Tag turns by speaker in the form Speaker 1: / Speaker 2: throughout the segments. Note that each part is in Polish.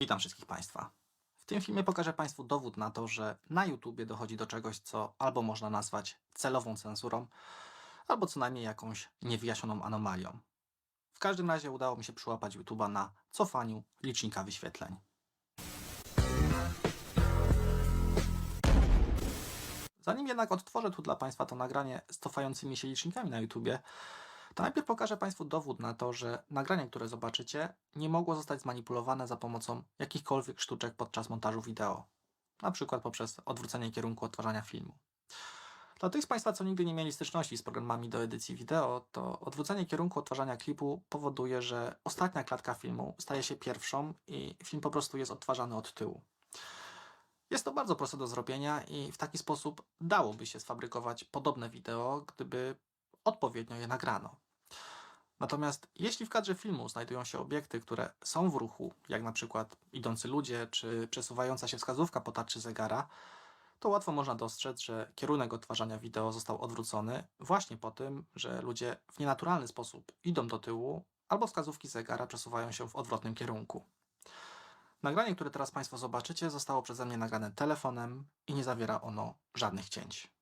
Speaker 1: Witam wszystkich Państwa. W tym filmie pokażę Państwu dowód na to, że na YouTubie dochodzi do czegoś, co albo można nazwać celową cenzurą, albo co najmniej jakąś niewyjaśnioną anomalią. W każdym razie udało mi się przyłapać YouTuba na cofaniu licznika wyświetleń. Zanim jednak odtworzę tu dla Państwa to nagranie z cofającymi się licznikami na YouTubie, to najpierw pokażę Państwu dowód na to, że nagranie, które zobaczycie, nie mogło zostać zmanipulowane za pomocą jakichkolwiek sztuczek podczas montażu wideo, na przykład poprzez odwrócenie kierunku odtwarzania filmu. Dla tych z Państwa, co nigdy nie mieli styczności z programami do edycji wideo, to odwrócenie kierunku odtwarzania klipu powoduje, że ostatnia klatka filmu staje się pierwszą i film po prostu jest odtwarzany od tyłu. Jest to bardzo proste do zrobienia i w taki sposób dałoby się sfabrykować podobne wideo, gdyby odpowiednio je nagrano. Natomiast jeśli w kadrze filmu znajdują się obiekty, które są w ruchu, jak na przykład idący ludzie czy przesuwająca się wskazówka po tarczy zegara, to łatwo można dostrzec, że kierunek odtwarzania wideo został odwrócony właśnie po tym, że ludzie w nienaturalny sposób idą do tyłu albo wskazówki zegara przesuwają się w odwrotnym kierunku. Nagranie, które teraz Państwo zobaczycie, zostało przeze mnie nagrane telefonem i nie zawiera ono żadnych cięć.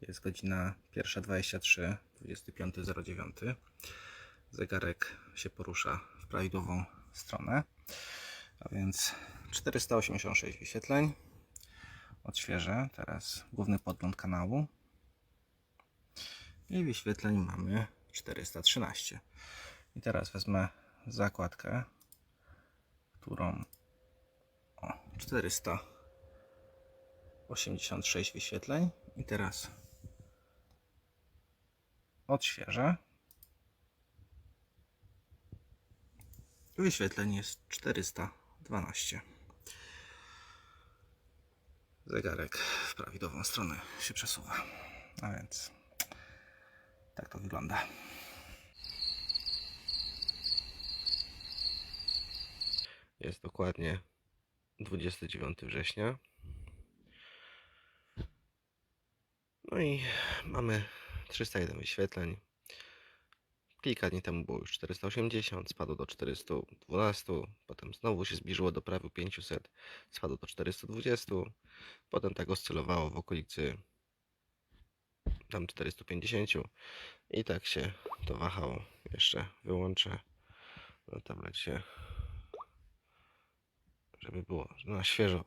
Speaker 2: Jest godzina 1.23, 25.09. Zegarek się porusza w prawidłową stronę. A więc 486 wyświetleń. Odświeżę teraz główny podgląd kanału. I wyświetleń mamy 413. I teraz wezmę zakładkę, którą o, 486 wyświetleń. I teraz odświeżę. Wyświetleń jest 412. Zegarek w prawidłową stronę się przesuwa. A więc tak to wygląda. Jest dokładnie 29 września. No i mamy 301 wyświetleń. Kilka dni temu było już 480, spadło do 412, potem znowu się zbliżyło do prawie 500, spadło do 420, potem tak oscylowało w okolicy tam 450 i tak się to wahało. Jeszcze wyłączę na tablecie, żeby było na świeżo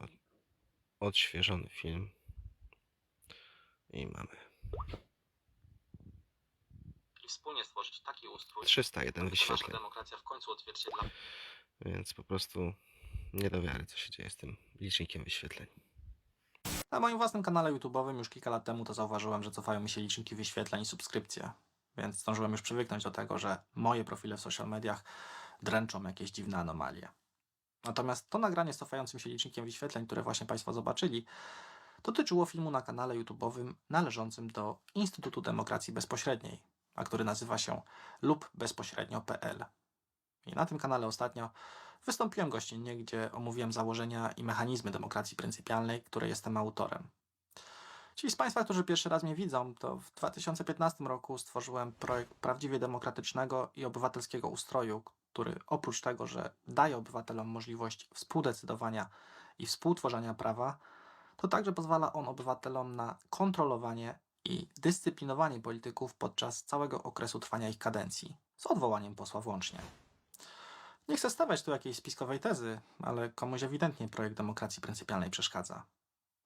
Speaker 2: odświeżony film. I mamy
Speaker 1: I wspólnie stworzyć taki ustrój,
Speaker 2: 301
Speaker 1: aby nasza
Speaker 2: wyświetleń.
Speaker 1: demokracja w końcu odzwierciedla
Speaker 2: Więc po prostu nie do wiary, co się dzieje z tym licznikiem wyświetleń.
Speaker 1: Na moim własnym kanale YouTube'owym już kilka lat temu to zauważyłem, że cofają mi się liczniki wyświetleń i subskrypcje. Więc zdążyłem już przywyknąć do tego, że moje profile w social mediach dręczą jakieś dziwne anomalie. Natomiast to nagranie z cofającym się licznikiem wyświetleń, które właśnie Państwo zobaczyli, dotyczyło filmu na kanale YouTube'owym należącym do Instytutu Demokracji Bezpośredniej, a który nazywa się lub bezpośrednio.pl. I na tym kanale ostatnio wystąpiłem gościnnie, gdzie omówiłem założenia i mechanizmy demokracji pryncypialnej, której jestem autorem. Ci z Państwa, którzy pierwszy raz mnie widzą, to w 2015 roku stworzyłem projekt prawdziwie demokratycznego i obywatelskiego ustroju, który oprócz tego, że daje obywatelom możliwość współdecydowania i współtworzenia prawa, to także pozwala on obywatelom na kontrolowanie i dyscyplinowanie polityków podczas całego okresu trwania ich kadencji, z odwołaniem posła włącznie. Nie chcę stawiać tu jakiejś spiskowej tezy, ale komuś ewidentnie projekt demokracji pryncypialnej przeszkadza.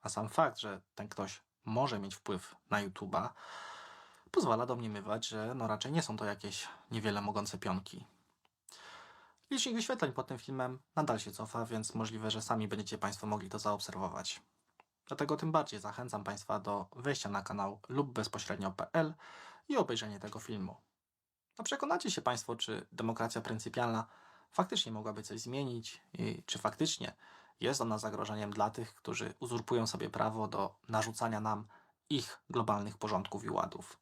Speaker 1: A sam fakt, że ten ktoś może mieć wpływ na YouTube'a, pozwala domniemywać, że no raczej nie są to jakieś niewiele mogące pionki. Licznik wyświetleń pod tym filmem nadal się cofa, więc możliwe, że sami będziecie Państwo mogli to zaobserwować. Dlatego tym bardziej zachęcam Państwa do wejścia na kanał lub bezpośrednio.pl i obejrzenia tego filmu. No przekonacie się Państwo, czy demokracja pryncypialna faktycznie mogłaby coś zmienić i czy faktycznie jest ona zagrożeniem dla tych, którzy uzurpują sobie prawo do narzucania nam ich globalnych porządków i ładów.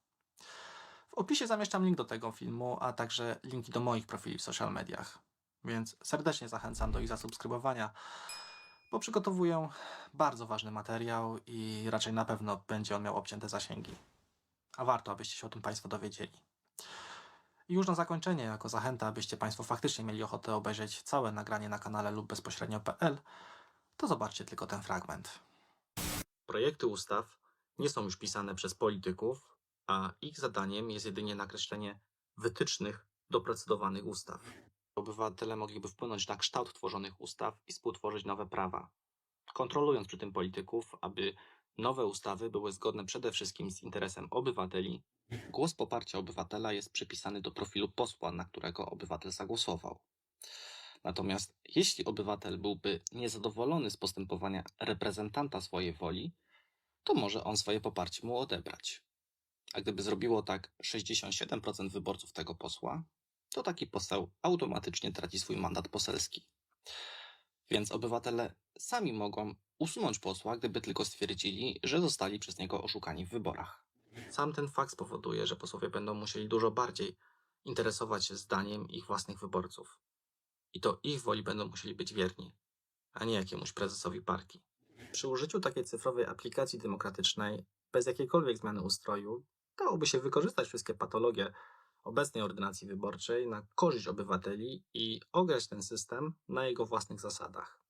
Speaker 1: W opisie zamieszczam link do tego filmu, a także linki do moich profili w social mediach, więc serdecznie zachęcam do ich zasubskrybowania, bo przygotowuję bardzo ważny materiał i raczej na pewno będzie on miał obcięte zasięgi. A warto, abyście się o tym Państwo dowiedzieli. I już na zakończenie, jako zachęta, abyście Państwo faktycznie mieli ochotę obejrzeć całe nagranie na kanale lub bezpośrednio.pl, to zobaczcie tylko ten fragment. Projekty ustaw nie są już pisane przez polityków, a ich zadaniem jest jedynie nakreślenie wytycznych do procedowanych ustaw. Obywatele mogliby wpłynąć na kształt tworzonych ustaw i współtworzyć nowe prawa, kontrolując przy tym polityków, aby nowe ustawy były zgodne przede wszystkim z interesem obywateli. Głos poparcia obywatela jest przypisany do profilu posła, na którego obywatel zagłosował. Natomiast jeśli obywatel byłby niezadowolony z postępowania reprezentanta swojej woli, to może on swoje poparcie mu odebrać. A gdyby zrobiło tak 67% wyborców tego posła, to taki poseł automatycznie traci swój mandat poselski. Więc obywatele sami mogą usunąć posła, gdyby tylko stwierdzili, że zostali przez niego oszukani w wyborach. Sam ten fakt spowoduje, że posłowie będą musieli dużo bardziej interesować się zdaniem ich własnych wyborców. I to ich woli będą musieli być wierni, a nie jakiemuś prezesowi partii. Przy użyciu takiej cyfrowej aplikacji demokratycznej, bez jakiejkolwiek zmiany ustroju, dałoby się wykorzystać wszystkie patologie obecnej ordynacji wyborczej na korzyść obywateli i ograć ten system na jego własnych zasadach.